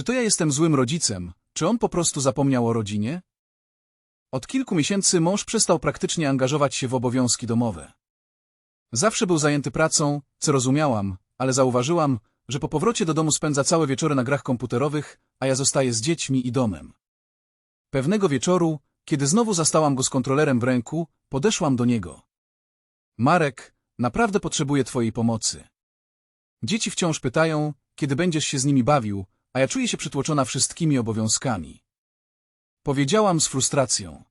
Czy to ja jestem złym rodzicem? Czy on po prostu zapomniał o rodzinie? Od kilku miesięcy mąż przestał praktycznie angażować się w obowiązki domowe. Zawsze był zajęty pracą, co rozumiałam, ale zauważyłam, że po powrocie do domu spędza całe wieczory na grach komputerowych, a ja zostaję z dziećmi i domem. Pewnego wieczoru, kiedy znowu zastałam go z kontrolerem w ręku, podeszłam do niego. Marek, naprawdę potrzebuję twojej pomocy. Dzieci wciąż pytają, kiedy będziesz się z nimi bawił, a ja czuję się przytłoczona wszystkimi obowiązkami. Powiedziałam z frustracją.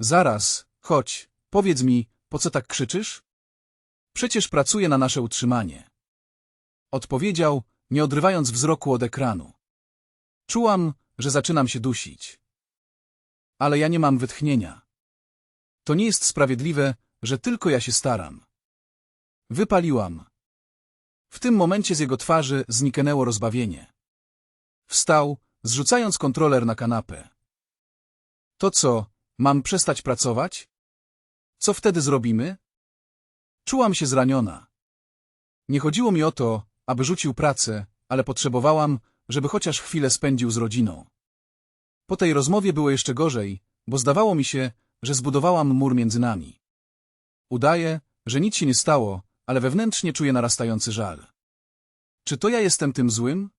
Zaraz, chodź, powiedz mi, po co tak krzyczysz? Przecież pracuję na nasze utrzymanie. Odpowiedział, nie odrywając wzroku od ekranu. Czułam, że zaczynam się dusić. Ale ja nie mam wytchnienia. To nie jest sprawiedliwe, że tylko ja się staram. Wypaliłam. W tym momencie z jego twarzy zniknęło rozbawienie. Wstał, zrzucając kontroler na kanapę. To co, mam przestać pracować? Co wtedy zrobimy? Czułam się zraniona. Nie chodziło mi o to, aby rzucił pracę, ale potrzebowałam, żeby chociaż chwilę spędził z rodziną. Po tej rozmowie było jeszcze gorzej, bo zdawało mi się, że zbudowałam mur między nami. Udaję, że nic się nie stało, ale wewnętrznie czuję narastający żal. Czy to ja jestem tym złym?